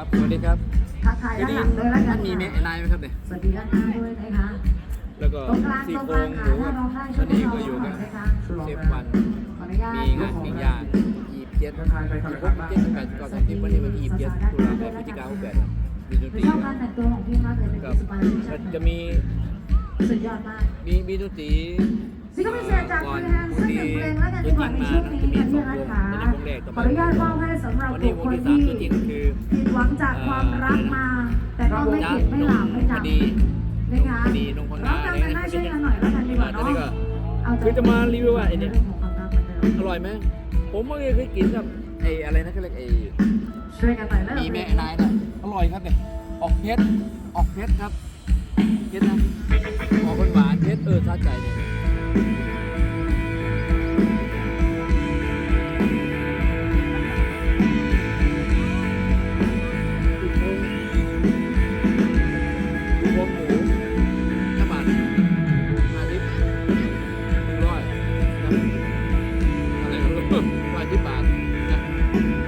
ครับ สวัสดีครับทักทายคืด้านนี้หลังเลยแล้วกัท่านนมีแม่นายไหมครับเนี่ย สวัสดีด้านหน้าด้วยนะคะแล้วก็ตรงกลางซี่ตรงโคกรลางงขาหมูถ้าเราได้ตอนนี้ก็อยู่กับนะคะเชฟวัน ขออนุญาตมีงานมียายีเพียรยีพบเจ็ดแปดก่อนที่วันนี้วันที่ยีเพียรตุลาคมพฤศจิกายนแปดมีดนตคือรีชอบการแต่งตัวของพี่มากเลยเป็นกับสปาร์ตี้จะมีสุดยอดมาก มีมีดนตรีซิงเกิลพิเศษจากคุณแฮนซึ่งหนึ่งเพลงแล้วกันดีกว่าในช่วงนี้ค่ะที่รักขา ขออนุญาตมอบให้สำหรับวันบุนี้ควงคลที่สามที่ตัวจริงคือผิดหวังจากความรักมา แต่ก็ไม่เข็ดไม่หลาบไม่คจำดีนะคะคดีนงพลร้อนางตามกันได้ช่วยกันหน่อยแล้วกันดีกว่าตอนเนาะนี้ก็เอาใจคือจะมารีวิวว่าไอ้เนี่ยเรื่องของความรักเหมือนเดิมอร่อยไหมผมไม่เคยกินกับไอ้อะไรนะก็เรียกไอ้ช่วยกันหน่อยแล้วมีแม่นายเนี่ยอร่อยครับเนี่ยออกเผ็ดออกเผ็ดครับเผ็ดนะออกหวานๆเผ็ดเออซาใจเนี่ย ร้อยสิบปาทนะ